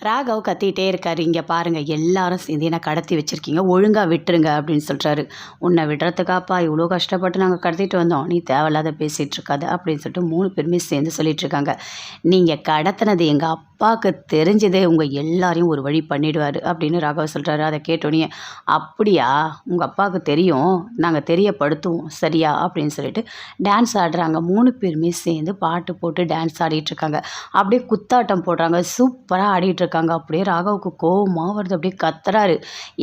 ராகவ் கத்திகிட்டே இருக்காரு. இங்கே பாருங்கள் எல்லாரும் சேர்ந்து என்னை கடத்தி வச்சுருக்கீங்க. ஒழுங்காக விட்டுருங்க அப்படின்னு சொல்கிறாரு உன்னை விடுறதுக்காப்பா இவ்வளோ கஷ்டப்பட்டு நாங்கள் கடத்திட்டு வந்தோம். நீ தேவையில்லாத பேசிகிட்டு இருக்காது அப்படின்னு சொல்லிட்டு மூணு பேருமே சேர்ந்து சொல்லிட்டு இருக்காங்க. நீங்கள் கடத்தினது எங்கள் அப்பாவுக்கு தெரிஞ்சதே உங்கள் எல்லாரையும் ஒரு வழி பண்ணிடுவார் அப்படின்னு ராகவ் சொல்கிறாரு அதை கேட்டோன்னே அப்படியா? உங்கள் அப்பாவுக்கு தெரியும். நாங்கள் தெரியப்படுத்துவோம். சரியா? அப்படின்னு சொல்லிட்டு டான்ஸ் ஆடுறாங்க. மூணு பேருமே சேர்ந்து பாட்டு போட்டு டான்ஸ் ஆடிட்டு இருக்காங்க. அப்படியே குத்தாட்டம் போடுறாங்க. சூப்பராக ஆடிட்டு இருக்காங்க. அப்படியே ராகவுக்கு கோவமாக வருது. அப்படியே கத்துறாரு.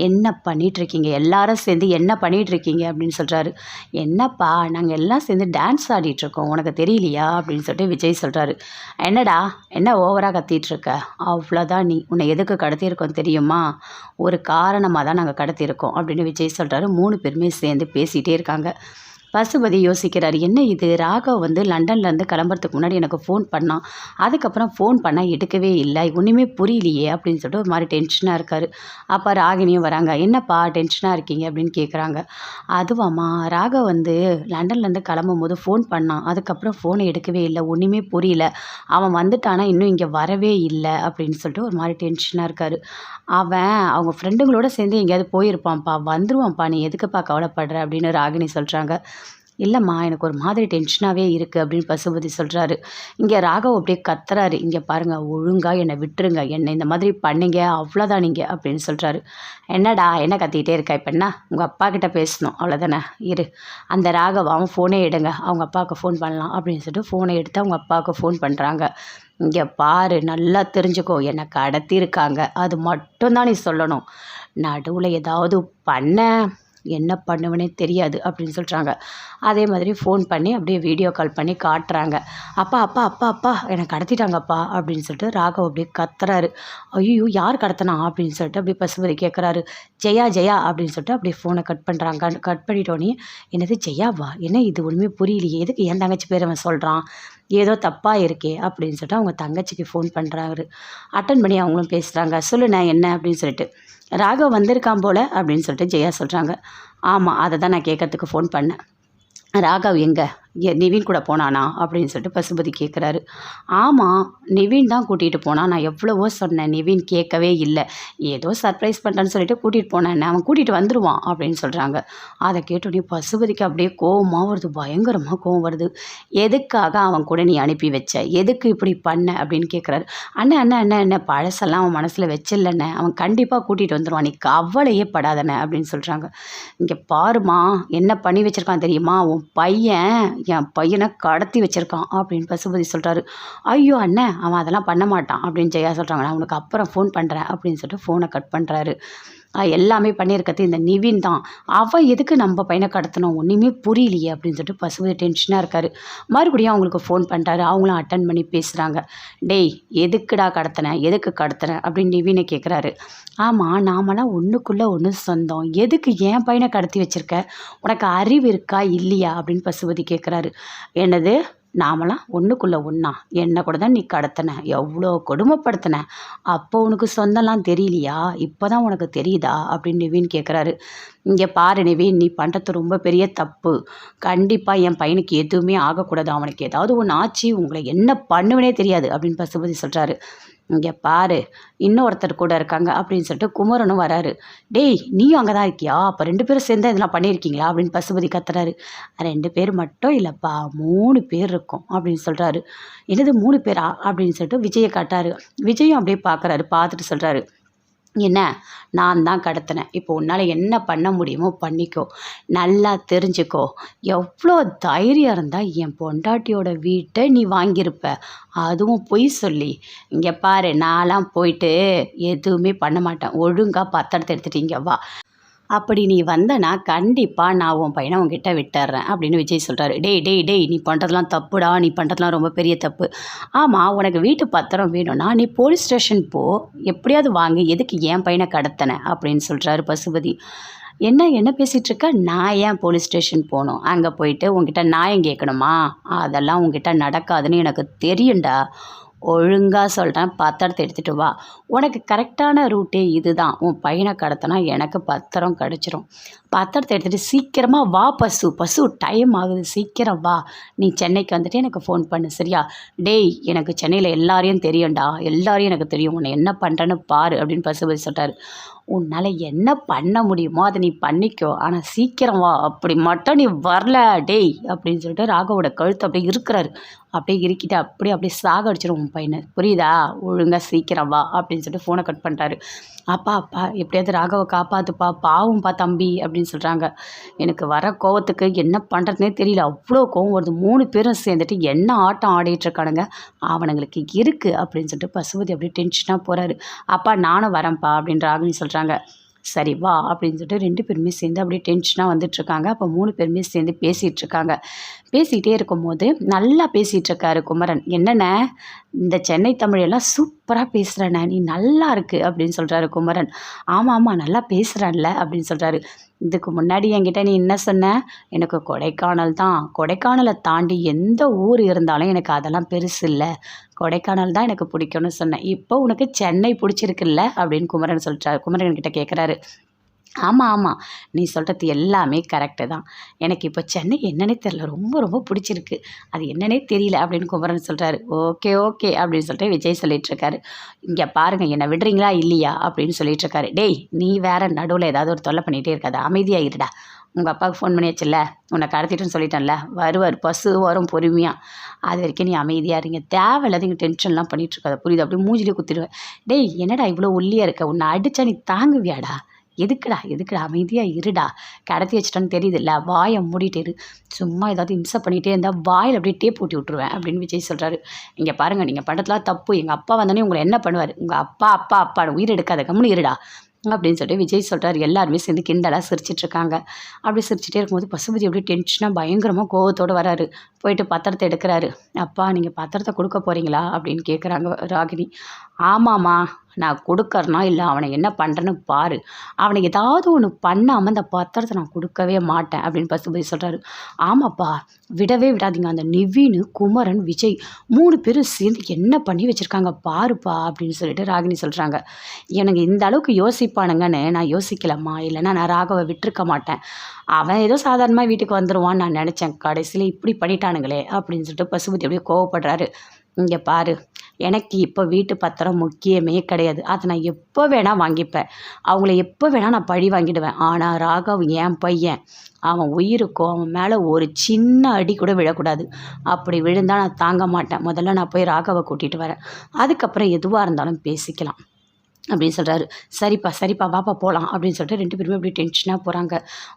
என்ன பண்ணிகிட்டு இருக்கீங்க எல்லாரும் சேர்ந்து என்ன பண்ணிகிட்ருக்கீங்க இருக்கீங்க அப்படின்னு சொல்கிறாரு என்னப்பா நாங்கள் எல்லாம் சேர்ந்து டான்ஸ் ஆடிட்டுருக்கோம். உனக்கு தெரியலையா? அப்படின்னு சொல்லிட்டு விஜய் சொல்கிறாரு என்னடா என்ன ஓவராக கத்திட்டு இருக்க அவ்வளோதான் நீ. உன்னை எதுக்கு கடத்தியிருக்கோம் தெரியுமா? ஒரு காரணமாக தான் நாங்கள் கடத்தியிருக்கோம். அப்படின்னு விஜய் சொல்கிறாரு மூணு பேருமே சேர்ந்து பேசிகிட்டே இருக்காங்க. பசுபதி யோசிக்கிறார் என்ன இது? ராகவ் வந்து லண்டன்லேருந்து கிளம்புறதுக்கு முன்னாடி எனக்கு ஃபோன் பண்ணான் அதுக்கப்புறம் ஃபோன் பண்ணால் எடுக்கவே இல்லை. ஒன்றுமே புரியலையே அப்படின்னு சொல்லிட்டு ஒரு மாதிரி டென்ஷனாக இருக்கார். அப்போ ராகினியும் வராங்க என்னப்பா டென்ஷனாக இருக்கீங்க? அப்படின்னு கேட்குறாங்க அதுவாம்மா ராகவ் வந்து லண்டன்லேருந்து கிளம்பும் போது ஃபோன் பண்ணான் அதுக்கப்புறம் ஃபோனை எடுக்கவே இல்லை. ஒன்றுமே புரியல. அவன் வந்துட்டானா இன்னும் இங்கே வரவே இல்லை அப்படின்னு சொல்லிட்டு ஒரு மாதிரி டென்ஷனாக இருக்கார். அவன் அவங்க ஃப்ரெண்டுங்களோட சேர்ந்து எங்கேயாவது போயிருப்பான்ப்பா. வந்துருவான்ப்பா. நீ எதுக்குப்பா கவலைப்படுற? அப்படின்னு ராகினி சொல்கிறாங்க இல்லைம்மா எனக்கு ஒரு மாதிரி டென்ஷனாகவே இருக்குது அப்படின்னு பசுபதி சொல்கிறாரு இங்கே ராகவ் அப்படியே கத்துறாரு. இங்கே பாருங்கள் ஒழுங்காக என்னை விட்டுருங்க. என்னை இந்த மாதிரி பண்ணீங்க அவ்வளோதான் நீங்கள் அப்படின்னு சொல்கிறாரு என்னடா என்ன கத்திக்கிட்டே இருக்கா இப்போ என்ன? உங்கள் அப்பா கிட்ட பேசணும். அவ்வளோதானே இரு. அந்த ராகவ் அவன் ஃபோனே எடுங்க. அவங்க அப்பாவுக்கு ஃபோன் பண்ணலாம் அப்படின்னு சொல்லிட்டு ஃபோனை எடுத்து அவங்க அப்பாவுக்கு ஃபோன் பண்ணுறாங்க இங்கே பாரு நல்லா தெரிஞ்சுக்கோ. என்னை கடத்தியிருக்காங்க. அது மட்டும்தான் நீ சொல்லணும். நடுவில் ஏதாவது பண்ண. என்ன பண்ணுவேனே தெரியாது அப்படின்னு சொல்கிறாங்க அதே மாதிரி ஃபோன் பண்ணி அப்படியே வீடியோ கால் பண்ணி காட்டுறாங்க. அப்பா அப்பா அப்பா அப்பா என்னை கடத்திட்டாங்கப்பா அப்படின்னு சொல்லிட்டு ராகவ் அப்படியே கத்துறாரு. ஐயோ யார் கடத்தினா அப்படின்னு சொல்லிட்டு அப்படியே பசுபதி கேட்குறாரு ஜெயா ஜெயா அப்படின்னு சொல்லிட்டு அப்படியே ஃபோனை கட் பண்ணுறாங்க கட் பண்ணிட்டோன்னே என்னது ஜெயாவா? என்ன இது ஒன்றுமே புரியலையே. எதுக்கு என் தங்கச்சி பேர் அவன் சொல்கிறான் ஏதோ தப்பாக இருக்கே அப்படின்னு சொல்லிட்டு அவங்க தங்கச்சிக்கு ஃபோன் பண்ணுறாரு அட்டன் பண்ணி அவங்களும் பேசுகிறாங்க சொல்லுண்ணே என்ன அப்படின்னு சொல்லிட்டு. ராகவ் வந்திருக்கான் போல் அப்படின்னு சொல்லிட்டு ஜெயா சொல்கிறாங்க ஆமாம் அதை தான் நான் கேட்கறதுக்கு ஃபோன் பண்ணேன். ராகவ் எங்கே? நிவின் கூட போனானா? அப்படின்னு சொல்லிட்டு பசுபதி கேட்குறாரு ஆமாம் நிவின் தான் கூட்டிகிட்டு போனான் நான் எவ்வளவோ சொன்னேன். நிவின் கேட்கவே இல்லை. ஏதோ சர்ப்ரைஸ் பண்ணுறேன்னு சொல்லிட்டு கூட்டிகிட்டு போனேன். அவன் கூட்டிகிட்டு வந்துடுவான் அப்படின்னு சொல்கிறாங்க அதை கேட்டோடனே பசுபதிக்கு அப்படியே கோவமாக வருது. பயங்கரமாக கோவம் வருது. எதுக்காக அவன் கூட நீ அனுப்பி வச்ச? எதுக்கு இப்படி பண்ண? அப்படின்னு கேட்குறாரு அண்ணன் அண்ணன் அண்ணன் என்ன பழசெல்லாம் அவன் மனசில் வச்சில்லண்ணே. அவன் கண்டிப்பாக கூட்டிகிட்டு வந்துடுவான் நீ கவலையே படாதண்ணே. அப்படின்னு சொல்கிறாங்க இங்கே பாருமா என்ன பண்ணி வச்சுருக்கான் தெரியுமா? உன் பையன் என் பையனை கடத்தி வச்சுருக்கான் அப்படின்னு பசுபதி சொல்கிறாரு ஐயோ அண்ணன் அவன் அதெல்லாம் பண்ண மாட்டான் அப்படின்னு ஜெயா சொல்கிறாங்க நான் உனக்கு அப்புறம் ஃபோன் பண்ணுறேன் அப்படின்னு சொல்லிட்டு ஃபோனை கட் பண்ணுறாரு எல்லாமே பண்ணியிருக்கிறது இந்த நிவின் தான். அவன் எதுக்கு நம்ம பையனை கடத்தணும்? ஒன்றுமே புரியலையே அப்படின்னு சொல்லிட்டு பசுபதி டென்ஷனாக இருக்கார். மறுபடியும் அவங்களுக்கு ஃபோன் பண்ணுறாரு அவங்களும் அட்டன் பண்ணி பேசுகிறாங்க டேய் எதுக்குடா கடத்தினேன் எதுக்கு கடத்தினேன் அப்படின்னு நிவினை கேட்குறாரு ஆமாம் நாமெல்லாம் ஒன்றுக்குள்ளே ஒன்று சொந்தம். எதுக்கு என் பையனை கடத்தி வச்சுருக்க? உனக்கு அறிவு இருக்கா? இல்லையா? அப்படின்னு பசுபதி கேட்குறாரு என்னது? நாமெல்லாம் ஒன்றுக்குள்ளே ஒன்றா என்னை கூட தான் நீ கடத்தின. எவ்வளோ கொடுமைப்படுத்தின. அப்போ உனக்கு சொந்தம்லாம் தெரியலையா? இப்போ தான் உனக்கு தெரியுதா? அப்படின்னு நிவின் கேட்குறாரு இங்கே பாரு நிவின் நீ பண்ணுறது ரொம்ப பெரிய தப்பு. கண்டிப்பாக என் பையனுக்கு எதுவுமே ஆகக்கூடாது. அவனுக்கு ஏதாவது ஒன்று ஆச்சு உங்களை என்ன பண்ணுவனே தெரியாது அப்படின்னு பசுபதி சொல்கிறாரு இங்கே பாரு இன்னொருத்தர் கூட இருக்காங்க அப்படின்னு சொல்லிட்டு குமரனும் வராரு. டேய் நீயும் அங்கே தான் இருக்கியா? அப்போ ரெண்டு பேரும் சேர்ந்து இதெல்லாம் பண்ணியிருக்கீங்களா? அப்படின்னு பசுபதி கத்துறாரு. ரெண்டு பேர் மட்டும் இல்லைப்பா மூணு பேர் இருக்கும் அப்படின்னு சொல்கிறாரு என்னது மூணு பேரா? அப்படின்னு சொல்லிட்டு விஜயை காட்டாரு. விஜயும் அப்படியே பார்க்குறாரு பார்த்துட்டு சொல்கிறாரு என்ன? நான் தான் கடத்தினேன். இப்போ உன்னால் என்ன பண்ண முடியுமோ பண்ணிக்கோ. நல்லா தெரிஞ்சுக்கோ. எவ்வளோ தைரியம் இருந்தால் என் பொண்டாட்டியோட வீட்டை நீ வாங்கியிருப்ப. அதுவும் பொய் சொல்லி. இங்கே பாரு நான்லாம் போயிட்டு எதுவுமே பண்ண மாட்டேன். ஒழுங்காக பத்திரத்தை எடுத்துகிட்டீங்க வா. அப்படி நீ வந்தனா கண்டிப்பாக நான் உன் பையனை உங்ககிட்ட விட்டுறேன் அப்படின்னு விஜய் சொல்கிறாரு டேய் டேய் டேய் நீ பண்ணுறதுலாம் தப்புடா நீ பண்ணுறதுலாம் ரொம்ப பெரிய தப்பு. ஆமாம் உனக்கு வீட்டு பத்திரம் வேணும்னா நீ போலீஸ் ஸ்டேஷன் போ எப்படியாவது வாங்கு எதுக்கு என் பையனை கடத்தின? அப்படின்னு சொல்கிறாரு பசுபதி. என்ன என்ன பேசிகிட்டு இருக்க? நான் ஏன் போலீஸ் ஸ்டேஷன் போகணும்? அங்கே போயிட்டு உங்ககிட்ட நியாயம் கேட்கணுமா? அதெல்லாம் உங்ககிட்ட நடக்காதுன்னு எனக்கு தெரியும்டா. ஒழுங்காக சொல்கிறேன் பத்திரத்தை எடுத்துகிட்டு வா. உனக்கு கரெக்டான ரூட்டே இது தான் உன் பையனை கடத்தினா எனக்கு பத்திரம் கிடச்சிரும். பத்திரத்தை எடுத்துகிட்டு சீக்கிரமாக வா பசு. பசு டைம் ஆகுது. சீக்கிரம் வா. நீ சென்னைக்கு வந்துட்டு எனக்கு ஃபோன் பண்ணு சரியா? டேய் எனக்கு சென்னையில் எல்லாரையும் தெரியும்டா. எல்லாரையும் எனக்கு தெரியும். உன்னை என்ன பண்ணுறேன்னு பாரு அப்படின்னு பசுபதி சொல்கிறார் உன்னால் என்ன பண்ண முடியுமோ அதை நீ பண்ணிக்கோ. ஆனால் சீக்கிரம் வா. அப்படி மட்டும் நீ வரல. டேய் அப்படின்னு சொல்லிட்டு ராகவோட கழுத்து அப்படியே இருக்கிறாரு. அப்படியே இருக்கிட்டு அப்படியே அப்படியே சாக அடிச்சிடும் உன் பையனை. புரியுதா? ஒழுங்காக சீக்கிரம் வா அப்படி அப்படின்னு சொல்லிட்டு ஃபோனை கட் பண்ணிட்டாரு. அப்பா அப்பா எப்படியாவது ராகவை காப்பாற்றுப்பா பாவம்ப்பா தம்பி அப்படின்னு சொல்கிறாங்க எனக்கு வர கோவத்துக்கு என்ன பண்ணுறதுனே தெரியல. அவ்வளோ கோவம் வருது. மூணு பேரும் சேர்ந்துட்டு என்ன ஆட்டம் ஆடிட்டுருக்கானுங்க அவனுங்களுக்கு இருக்குது அப்படின்னு சொல்லிட்டு பசுபதி அப்படியே டென்ஷனாக போகிறாரு அப்பா நானும் வரேன்ப்பா அப்படின்னு ராகினி சொல்கிறாங்க சரி வா அப்படின்னு சொல்லிட்டு ரெண்டு பேருமே சேர்ந்து அப்படியே டென்ஷனாக வந்துட்டுருக்காங்க அப்போ மூணு பேருமே சேர்ந்து பேசிகிட்டு இருக்காங்க. பேசிகிட்டே இருக்கும்போது நல்லா பேசிகிட்டு இருக்காரு குமரன். என்னென்ன இந்த சென்னை தமிழெல்லாம் சூப்பராக பேசுகிறண்ணே நீ நல்லா இருக்கு அப்படின்னு சொல்கிறாரு குமரன். ஆமாம் ஆமாம் நல்லா பேசுகிறேன்ல அப்படின்னு சொல்கிறாரு இதுக்கு முன்னாடி என்கிட்ட நீ என்ன சொன்ன? எனக்கு கொடைக்கானல் தான். கொடைக்கானலை தாண்டி எந்த ஊர் இருந்தாலும் எனக்கு அதெல்லாம் பெருசு இல்லை. கொடைக்கானல் தான் எனக்கு பிடிக்கும்னு சொன்னேன். இப்போ உனக்கு சென்னை பிடிச்சிருக்குல்ல அப்படின்னு குமரன் சொல்கிறார் குமரன் கிட்ட கேட்குறாரு ஆமாம் ஆமாம் நீ சொல்கிறது எல்லாமே கரெக்டு தான். எனக்கு இப்போ சென்னை என்னன்னே தெரில ரொம்ப ரொம்ப பிடிச்சிருக்கு. அது என்னன்னே தெரியல அப்படின்னு குமரன் சொல்கிறாரு ஓகே ஓகே அப்படின்னு சொல்லிட்டு விஜய் சொல்லிகிட்ருக்காரு இங்கே பாருங்கள் என்னை விடுறீங்களா இல்லையா அப்படின்னு சொல்லிகிட்ருக்காரு டேய் நீ வேற நடுவில் ஏதாவது ஒரு தொல்லை பண்ணிகிட்டே இருக்காது. அமைதியாக இருடா. உங்கள் அப்பாவுக்கு ஃபோன் பண்ணியாச்சுல்ல? உன்னை கடத்திட்டுன்னு சொல்லிட்டேன்ல? வருவார். பசு வரும் பொறுமையாக அது வரைக்கும் நீ அமைதியாக இருங்க. தேவையில்லாத இங்கே டென்ஷன்லாம் பண்ணிட்டு புரியுது? அப்படியே மூஞ்சிலே குத்திடுவேன். டேய் என்னடா இவ்வளோ ஒல்லியாக இருக்க? உன்னை அடித்தா நீ தாங்குவியாடா? எதுக்குடா எதுக்குடா அமைதியாக இருடா. கடத்தி வச்சிட்டான்னு தெரியுதுல்ல வாயை மூடிட்டு இரு. சும்மா ஏதாவது இம்சை பண்ணிகிட்டே இருந்தால் வாயில் அப்படியே டேப் போட்டு விட்ருவேன் அப்படின்னு விஜய் சொல்கிறாரு இங்கே பாருங்கள் நீங்கள் பண்ணுறதுலாம் தப்பு. எங்கள் அப்பா வந்தோடனே உங்களை என்ன பண்ணுவார்? உங்கள் அப்பா அப்பா அப்பா உயிர் எடுக்காத கம்முனு இருடா. அப்படின்னு சொல்லிட்டு விஜய் சொல்கிறார் எல்லாருமே சேர்ந்து கிண்டலாக சிரிச்சிட்டு இருக்காங்க. அப்படி சிரிச்சிட்டே இருக்கும்போது பசுபதி அப்படியே டென்ஷனாக பயங்கரமாக கோவத்தோடு வராரு. போயிட்டு பத்திரத்தை எடுக்கிறாரு. அப்பா நீங்கள் பத்திரத்தை கொடுக்க போகிறீங்களா அப்படின்னு கேட்குறாங்க ராகினி. ஆமாம்மா. நான் கொடுக்கறனா இல்லை அவனை என்ன பண்ணுறேன்னு பாரு. அவனை ஏதாவது ஒன்று பண்ணாமல் அந்த பத்திரத்தை நான் கொடுக்கவே மாட்டேன் அப்படின்னு பசுபதி சொல்கிறாரு ஆமாப்பா விடவே விடாதீங்க. அந்த நிவின் குமரன் விஜய் மூணு பேரும் சேர்ந்து என்ன பண்ணி வச்சுருக்காங்க பாருப்பா அப்படின்னு சொல்லிட்டு ராகினி சொல்கிறாங்க எனக்கு இந்த அளவுக்கு யோசிப்பானுங்கன்னு நான் யோசிக்கலம்மா. இல்லைன்னா நான் ராகவை விட்டுருக்க மாட்டேன். அவன் ஏதோ சாதாரணமாக வீட்டுக்கு வந்துடுவான்னு நான் நினச்சேன். கடைசியில் இப்படி பண்ணிட்டானுங்களே அப்படின்னு சொல்லிட்டு பசுபதி அப்படியே கோவப்படுறாரு. இங்கே பாரு. எனக்கு இப்போ வீட்டு பத்திரம் முக்கியமே கிடையாது. அதை நான் எப்போ வேணால் வாங்கிப்பேன். அவங்கள எப்போ வேணால் நான் பழி வாங்கிடுவேன். ஆனால் ராகவ் என் பையன் அவன் உயிருக்கும் அவன் மேலே ஒரு சின்ன அடி கூட விழக்கூடாது. அப்படி விழுந்தால் நான் தாங்க மாட்டேன். முதல்ல நான் போய் ராகவை கூட்டிகிட்டு வரேன். அதுக்கப்புறம் எதுவாக இருந்தாலும் பேசிக்கலாம். அப்படின்னு சொல்கிறாரு சரிப்பா சரிப்பா வாப்பா போகலாம் அப்படின்னு சொல்லிட்டு ரெண்டு பேருமே அப்படி டென்ஷனாக போகிறாங்க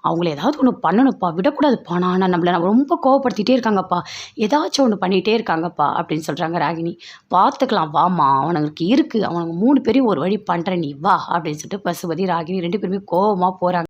அவங்கள ஏதாவது ஒன்று பண்ணணும்ப்பா விடக்கூடாதுப்பா. நான் நம்மளை ரொம்ப கோவப்படுத்திகிட்டே இருக்காங்கப்பா. ஏதாச்சும் ஒன்று பண்ணிகிட்டே இருக்காங்கப்பா அப்படின்னு சொல்கிறாங்க ராகினி. பார்த்துக்கலாம் வாமா அவனுங்களுக்கு இருக்குது அவனுக்கு மூணு பேரையும் ஒரு வழி பண்ணுறேன் நீ வா அப்படின்னு சொல்லிட்டு பசுபதி ராகினி ரெண்டு பேருமே கோவமாக போகிறாங்க